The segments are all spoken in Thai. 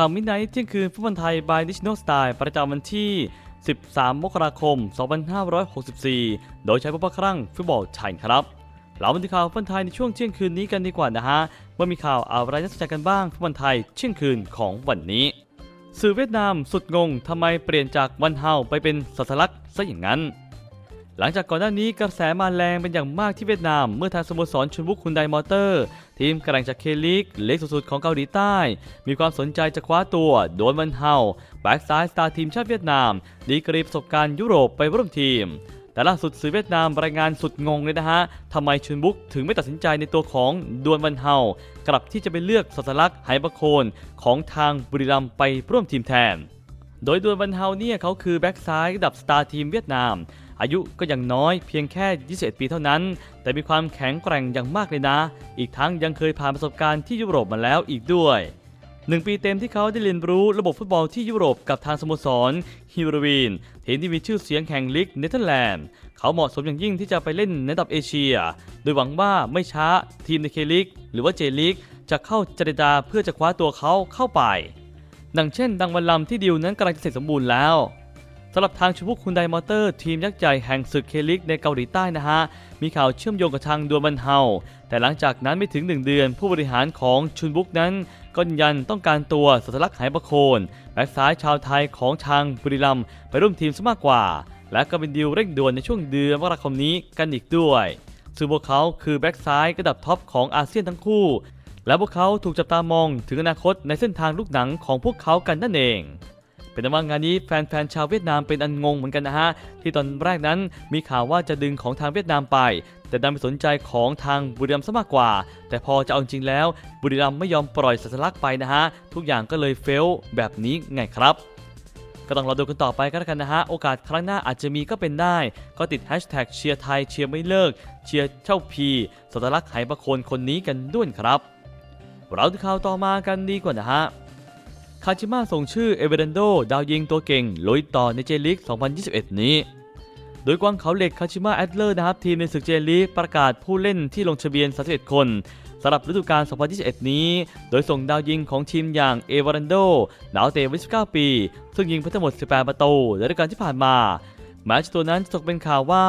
ข่าวมิดไนท์เที่ยงคืนฟุตบอลไทยบายดิชโนสไตล์ประจำวันที่ 13 มกราคม 2564 โดยใช้ผู้ประครั่งฟุตบอลไทยครับเรามาดูข่าวฟุตบอลไทยในช่วงเที่ยงคืนนี้กันดีกว่านะฮะว่ามีข่าวอะไรน่าสนใจกันบ้างฟุตบอลไทยเที่ยงคืนของวันนี้ สื่อเวียดนามสุดงงทำไมเปลี่ยนจากวันเฮาไปเป็นสัสลักซะอย่างนั้น หลังจากก่อนหน้านี้กระแสมาแรงเป็นอย่างมากที่เวียดนาม เมื่อทางสโมสรชุนบุกคุนไดมอเตอร์ ทีมแกร่งจากเคลิกเล็กสุดๆของเกาหลีใต้ มีความสนใจจะคว้าตัว โดนวันเฮาแบ็กซ้ายสตาร์ทีมชาติเวียดนาม ดีกรีประสบการณ์ยุโรปไปร่วมทีมแต่ล่าสุดสื่อเวียดนามรายงานสุดงงเลยนะฮะ ทำไมชุนบุกถึงไม่ตัดสินใจในตัวของดวนวันเฮา กลับที่จะไปเลือกสัสลักไหบะโคนของทางบุรีรัมย์ไปร่วมทีมแทน โดยดวนวันเฮาเนี่ยเขาคือแบ็กซ้ายระดับสตาร์ทีมเวียดนาม อายุก็ยังน้อยเพียงแค่ 21 ปีเท่านั้น แต่มีความแข็งแกร่งอย่างมากเลยนะ อีกทั้งยังเคยผ่านประสบการณ์ที่ยุโรปมาแล้วอีกด้วยหนึ่งปีเต็มที่เขาได้เรียนรู้ระบบฟุตบอลที่ยุโรปกับทางสโมสรฮิวรวีนทีมที่มีชื่อเสียงแห่งลีกเนเธอร์แลนด์ เขาเหมาะสมอย่างยิ่งที่จะไปเล่นในระดับเอเชีย โดยหวังว่าไม่ช้าทีมในเคลิกหรือว่าเจลิกจะเข้าเจรจาเพื่อจะคว้าตัวเขาเข้าไป ดังเช่น ดังวันลำที่ดิวนั้นกำลังจะเสร็จสมบูรณ์แล้วำหรับทางชูบุกคุณไดมอเตอร์ทีมยักษ์ใหญ่แห่งศึกเคลิกในเกาหลีใต้นะฮะ มีข่าวเชื่อมโยงกับทางดวนบันเฮาแต่หลังจากนั้นไม่ถึง 1 เดือน ผู้บริหารของชุนบุกนั้นก็ยืนยันต้องการตัวสัตลักษณ์หายประโคนแบ็กซ้ายชาวไทยของทางบุรีรัมย์ไปร่วมทีมซะมากกว่า และก็เป็นดีลเร่งด่วนในช่วงเดือนมกราคมนี้กันอีกด้วยซึ่งพวกเขาคือแบ็กซ้ายระดับท็อปของอาเซียนทั้งคู่ และพวกเขาถูกจับตามองถึงอนาคตในเส้นทางลูกหนังของพวกเขากันนั่นเอง เป็นว่างานนี้แฟนๆชาวเวียดนามเป็นอันงงเหมือนกันนะฮะที่ตอนแรกนั้นมีข่าวว่าจะดึงของทางเวียดนามไป แต่ดันไปสนใจของทางบุรีรัมย์ซะมากกว่า แต่พอจะเอาจริงแล้ว บุรีรัมย์ไม่ยอมปล่อยสัสลักไปนะฮะทุกอย่างก็เลยเฟลแบบนี้ไงครับก็ต้องรอดูกันต่อไปก็แล้วกันนะฮะ โอกาสครั้งหน้าอาจจะมีก็เป็นได้ ก็ติดแฮชแท็กเชียร์ไทยเชียร์ไม่เลิก เชียร์เช่าพีสัสลักไหประโคนคนนี้กันด้วยครับ เราดูข่าวต่อมากันดีกว่านะฮะ คาชิมะส่งชื่อเอเวเรนโดดาวยิงตัวเก่งลุยต่อในเจลีก2021 นี้ โดยกวางเขาเหล็กคาชิมะแอดเลอร์นะครับทีมในศึกเจลีกประกาศผู้เล่นที่ลงทะเบียน 31 คนสำหรับฤดูกาล 2021 นี้ โดยส่งดาวยิงของทีมอย่างเอเวอรันโดดาวเตวัย19 ปี ซึ่งยิงไปทั้งหมด 18 ประตูในฤดูกาลที่ผ่านมาแม้จ้าตัวนั้นจะตกเป็นข่าวว่า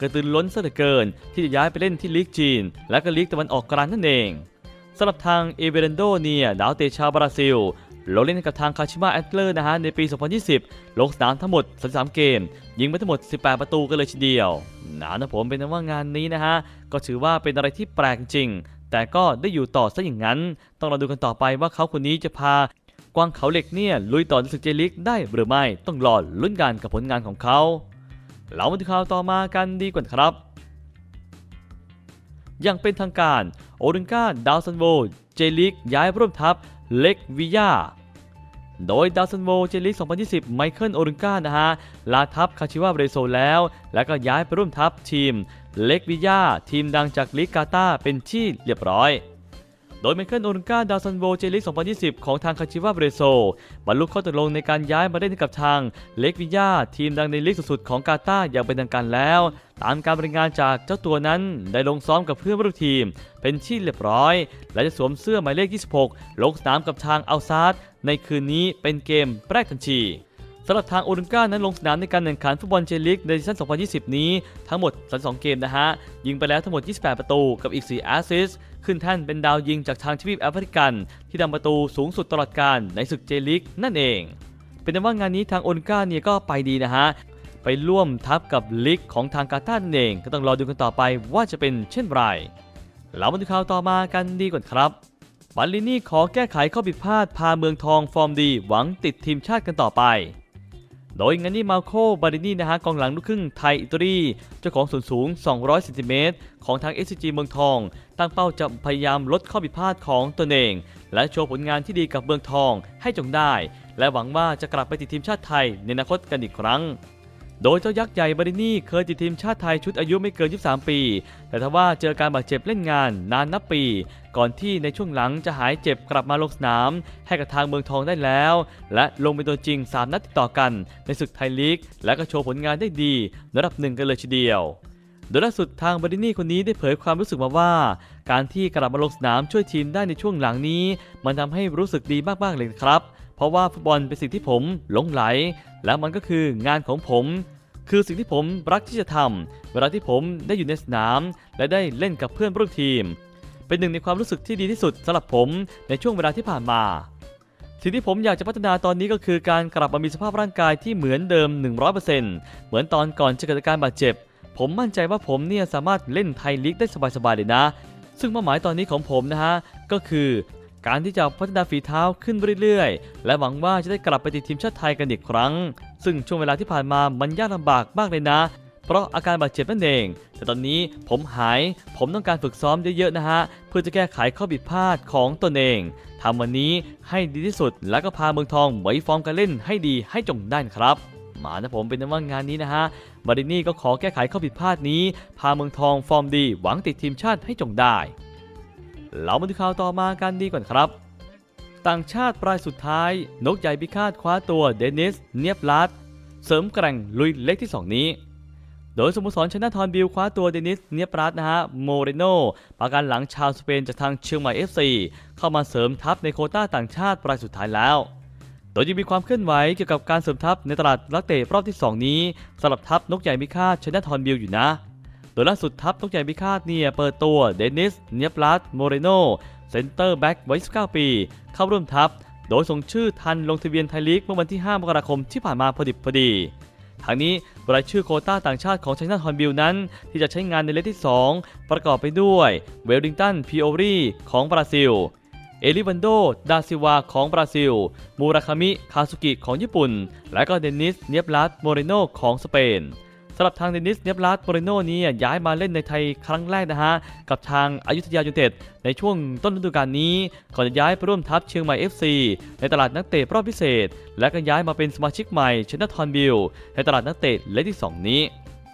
กระตือรือร้นเหลือเกิน ที่จะย้ายไปเล่นที่ลีกจีน และก็ลีกตะวันออกกลางนั่นเองสำหรับทางเอเวอรันโดเนี่ยดาวเตชาวบราซิล ลงเล่นกับทางคาชิมะแอตเลอร์นะฮะในปี 2020 ลงสนามทั้งหมด 33 เกม ยิงไปทั้งหมด 18 ประตูกันเลยทีเดียวนะนะผมเป็นว่างานนี้นะฮะ ก็ถือว่าเป็นอะไรที่แปลกจริง แต่ก็ได้อยู่ต่อซะอย่างนั้น ต้องรอดูกันต่อไปว่าเขาคนนี้จะพากวางเขาเหล็กเนี่ยลุยต่อในศึกเจลิกได้หรือไม่ต้องรอลุ้นกันกับผลงานของเขาเรามาดูข่าวต่อมากันดีกว่าครับอย่างเป็นทางการ โอริงกาดาวซันโว เจลิกย้ายร่วมทัพ เล็กวิยาโดยดาวซันโวเจลิส2020 ไมเคิลโอริงกานะฮะ ลาทัพคาชิวาเบรโซแล้ว แล้วก็ย้ายไปร่วมทัพทีม เล็กวิยาทีมดังจากลิกาตาเป็นที่เรียบร้อย โดยไมเคิลโอริงกาดาวซันโวเจลิก2020 ของทางคาชิวาเบรโซบรรลุข้อตกลงในการย้ายมาเล่นกับทางเล็กวิยาทีมดังในลีกสุดๆของกาตาร์อย่างเป็นทางการแล้ว ตามการบรรายงานจากเจ้าตัวนั้นได้ลงซ้อมกับเพื่อนร่วมทีม เป็นที่เรียบร้อย และจะสวมเสื้อหมายเลข 26 ลงสนามกับทางอัลซาดในคืนนี้เป็นเกมแรกทันที สำหรับทางโอลิมก้านั้นลงสนามในการแข่งขันฟุตบอลเจลิกในซีซั่น 2020 นี้ทั้งหมด 32 เกมนะฮะ ยิงไปแล้วทั้งหมด 28 ประตูกับอีก 4 แอสซิสขึ้นแท่นเป็นดาวยิงจากทางทวีปแอฟริกัน ที่ทำประตูสูงสุดตลอดการในศึกเจลิกนั่นเอง เป็นว่างานนี้ทางโอลิมก้าเนี่ยก็ไปดีนะฮะ ไปร่วมทับกับลิกของทางกาตาร์นั่นเอง ก็ต้องรอดูกันต่อไปว่าจะเป็นเช่นไรเรามาดูข่าวต่อมากันดีกว่าครับบัลลินี่ขอแก้ไขข้อผิดพลาดพาเมืองทองฟอร์มดี หวังติดทีมชาติกันต่อไป โดยงานนี้มาโคบารินี่นะฮะกองหลังลูกครึ่งไทยอิตาลีเจ้าของส่วนสูง 200ซนติเมตรของทาง SCG เมืองทอง ตั้งเป้าจะพยายามลดข้อผิดพลาดของตนเอง และโชว์ผลงานที่ดีกับเมืองทองให้จงได้ และหวังว่าจะกลับไปติดทีมชาติไทยในอนาคตกันอีกครั้ง โดยเจ้ายักษ์ใหญ่บารินี่เคยติดทีมชาติไทยชุดอายุไม่เกิน 23 ปี แต่ทว่าเจอการบาดเจ็บเล่นงานนานนับปี ก่อนที่ในช่วงหลังจะหายเจ็บกลับมาลงสนาม ให้กับทางเมืองทองได้แล้ว และลงเป็นตัวจริง 3 นัดติดต่อกัน ในศึกไทยลีก และก็โชว์ผลงานได้ดีระดับหนึ่งกันเลยทีเดียวโดยล่าสุดทางบารินี่คนนี้ได้เผยความรู้สึกมาว่า การที่กลับมาลงสนามช่วยทีมได้ในช่วงหลังนี้ มันทำให้รู้สึกดีมากๆเลยครับ ราะว่าฟุตบอลเป็นสิ่งที่ผมหลงไหล และมันก็คืองานของผม คือสิ่งที่ผมรักที่จะทำเวลาที่ผมได้อยู่ในสนาม และได้เล่นกับเพื่อนร่วมทีม เป็นหนึ่งในความรู้สึกที่ดีที่สุดสำหรับผมในช่วงเวลาที่ผ่านมา สิ่งที่ผมอยากจะพัฒนาตอนนี้ก็คือการกลับมามีสภาพร่างกายที่เหมือนเดิม 100%เหมือนตอนก่อนจะเกิดอาการบาดเจ็บ ผมมั่นใจว่าผมเนี่ยสามารถเล่นไทยลีกได้สบายๆเลยนะ ซึ่งเป้าหมายตอนนี้ของผมนะฮะก็คือ การที่จะพัฒนาฝีเท้าขึ้นเรื่อยๆ และหวังว่าจะได้กลับไปติดทีมชาติไทยกันอีกครั้ง ซึ่งช่วงเวลาที่ผ่านมามันยากลำบากมากเลยนะ เพราะอาการบาดเจ็บนั่นเอง แต่ตอนนี้ผมหาย ผมต้องการฝึกซ้อมเยอะๆนะฮะ เพื่อจะแก้ไขข้อผิดพลาดของตนเองทำวันนี้ให้ดีที่สุด แล้วก็พาเมืองทองไว้ฟอร์มการเล่นให้ดีให้จงได้ครับมานะผมเป็นนว่างานนี้นะฮะบารินี่ก็ขอแก้ไขข้อผิดพลาดนี้ พาเมืองทองฟอร์มดีหวังติดทีมชาติให้จงได้ เรามาดูข่าวต่อมากันดีก่อนครับ ต่างชาติปลายสุดท้าย นกใหญ่พิฆาตคว้าตัวเดนิส เนียบลัดเสริมแกร่งลุยเล็กที่ 2 นี้ โดยสโมสรชนะทอนบิลคว้าตัวเดนิส เนียบลัดนะฮะ โมเรโนประกันหลังชาวสเปนจากทางเชียงใหม่ FC เข้ามาเสริมทัพในโคต้าต่างชาติปลายสุดท้ายแล้วโดยยังมีความเคลื่อนไหวเกี่ยวกับการเสริมทัพในตลาดนักเตะรอบที่ 2 นี้สำหรับทัพนกใหญ่พิฆาตชนะทอนบิลอยู่นะ โดยล่าสุดทัพนกใหญ่พิฆาตเนี่ยเปิดตัวเดนิส เนียบลัดโมเรโนเซนเตอร์แบ็กวัย19ปี เข้าร่วมทัพ โดยส่งชื่อทันลงทะเบียนไทยลีกเมื่อวันที่ 5 มกราคมที่ผ่านมาพอดิบพอดีทางนี้รายชื่อโคต้าต่างชาติของชัยนาทฮอนบิลนั้น ที่จะใช้งานในเลกที่ 2 ประกอบไปด้วยเวลลิงตันพีโอรีของบราซิล เอลิวันโด ดาซิวาของบราซิล มูราคามิ คาซุกิของญี่ปุ่น และก็เดนิส เนียบลัดโมเรโนของสเปน สำหรับทางเดนิสเนียบลัดโมเรโนนี้ย้ายมาเล่นในไทยครั้งแรกนะฮะ กับทางอายุทยายูไนเต็ดในช่วงต้นฤดูกาลนี้ก่อนจะย้ายไปร่วมทัพเชียงใหม่ FC ในตลาดนักเตะรอบพิเศษ และก็ย้ายมาเป็นสมาชิกใหม่ชนะทอนบิลในตลาดนักเตะเลกที่ 2 นี้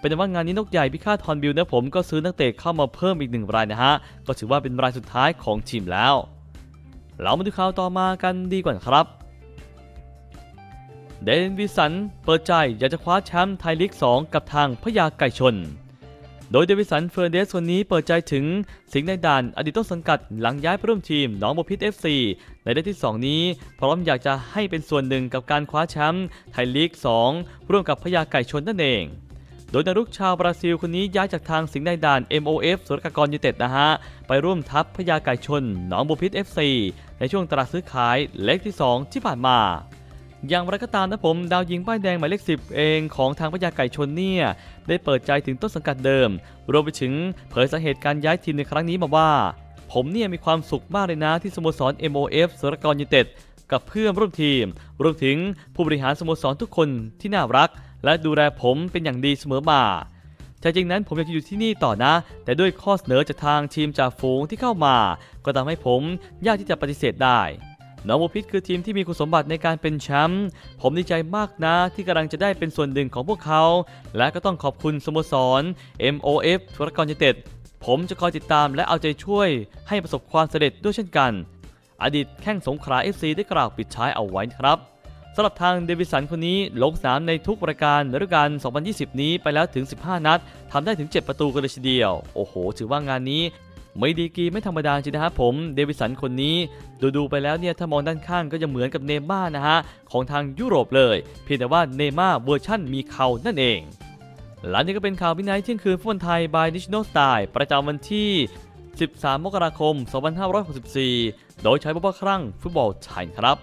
เป็นว่างานนี้นกใหญ่พิฆาตทอนบิลนะผมก็ซื้อนักเตะเข้ามาเพิ่มอีกหนึ่งรายนะฮะ ก็ถือว่าเป็นรายสุดท้ายของทีมแล้ว เรามาดูข่าวต่อมากันดีกว่าครับ เดนวิสันเปิดใจอยากจะคว้าแชมป์ไทยลีก 2 กับทางพญาไก่ชน โดยเดวิสันเฟอร์เดสคนนี้เปิดใจถึงสิงห์ในด่านอดีตต้นสังกัดหลังย้ายไปร่วมทีมหนองบัวพิษ FC ในเดือนที่ 2 นี้ พร้อมอยากจะให้เป็นส่วนหนึ่งกับการคว้าแชมป์ไทยลีก 2 ร่วมกับพญาไก่ชนนั่นเอง โดยนารุกชาวบราซิลคนนี้ย้ายจากทางสิงห์ในด่าน MOF สุรกากรยูเต็ดนะฮะไปร่วมทัพพญาไก่ชนหนองบัวพิษ FC ในช่วงตลาดซื้อขายเล็กที่ 2 ที่ผ่านมา อย่างไรก็ตามนะผมดาวยิงป้ายแดงหมายเลข10 เองของทางพญาไก่ชนเนี่ยได้เปิดใจถึงต้นสังกัดเดิม รวมไปถึงเผยสาเหตุการย้ายทีมในครั้งนี้มาว่า ผมเนี่ยมีความสุขมากเลยนะที่สโมสร MOF สุรกรยูเต็ดกับเพื่อนร่วมทีม รวมถึงผู้บริหารสโมสรทุกคนที่น่ารัก และดูแลผมเป็นอย่างดีเสมอมาใจจริงนั้นผมอยากจะอยู่ที่นี่ต่อนะ แต่ด้วยข้อเสนอจากทางทีมจ่าฝูงที่เข้ามา ก็ทำให้ผมยากที่จะปฏิเสธได้ น้องโมพิษคือทีมที่มีคุณสมบัติในการเป็นแชมป์ผมดีใจมากนะที่กำลังจะได้เป็นส่วนหนึ่งของพวกเขา และก็ต้องขอบคุณสโมสร MOF ธุรกรยูไนเต็ดผมจะคอยติดตามและเอาใจช่วย ให้ประสบความสำเร็จด้วยเช่นกัน อดีตแข้งสงขลา FC ได้กล่าวปิดท้ายเอาไว้ครับสำหรับทางเดวิสันคนนี้ลงสนามในทุกรายการในฤดูกาล2020 นี้ไปแล้วถึง 15 นัดทำได้ถึง 7 ประตูกันเลยทีเดียว โอ้โห ถือว่างานนี้ ไม่ดีกีไม่ธรรมดาจริงนะครับผมเดวิสันคนนี้ ดูดูไปแล้วเนี่ยถ้ามองด้านข้างก็จะเหมือนกับเนม่านะฮะของทางยุโรปเลย เพียงแต่ว่าเนม่าเวอร์ชั่นมีเขานั่นเองหลังนี้ก็เป็นข่าววินัยเที่ยงคืนฟุตบอลไทย by National Style ประจำวันที่ 13 มกราคม 2564 โดยใช้บุพครั่งฟุตบอลไทยครับ